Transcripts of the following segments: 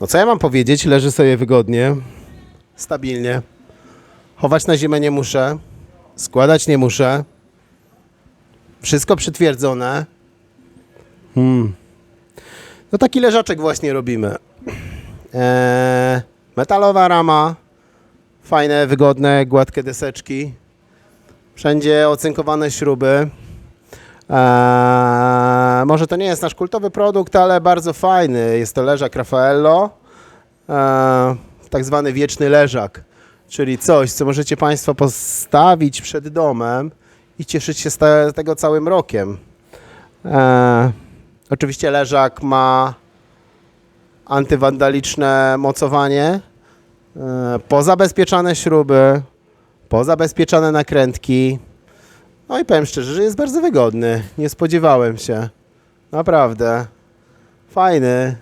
No co ja mam powiedzieć? Leży sobie wygodnie, stabilnie. Chować na zimę nie muszę, składać nie muszę. Wszystko przytwierdzone. Hmm. No taki leżaczek właśnie robimy. Eee, metalowa rama, fajne, wygodne, gładkie deseczki. Wszędzie ocynkowane śruby. Eee, może to nie jest nasz kultowy produkt, ale bardzo fajny. Jest to leżak Raffaello. Eee, tak zwany wieczny leżak. Czyli coś, co możecie Państwo postawić przed domem i cieszyć się z te, tego całym rokiem. Eee, oczywiście leżak ma antywandaliczne mocowanie, eee, pozabezpieczane śruby, pozabezpieczane nakrętki. No i powiem szczerze, że jest bardzo wygodny. Nie spodziewałem się. Naprawdę. Fajny.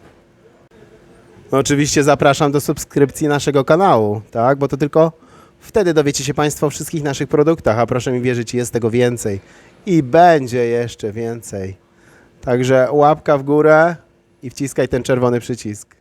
No oczywiście zapraszam do subskrypcji naszego kanału, tak? Bo to tylko wtedy dowiecie się Państwo o wszystkich naszych produktach, a proszę mi wierzyć, jest tego więcej. I będzie jeszcze więcej. Także łapka w górę i wciskaj ten czerwony przycisk.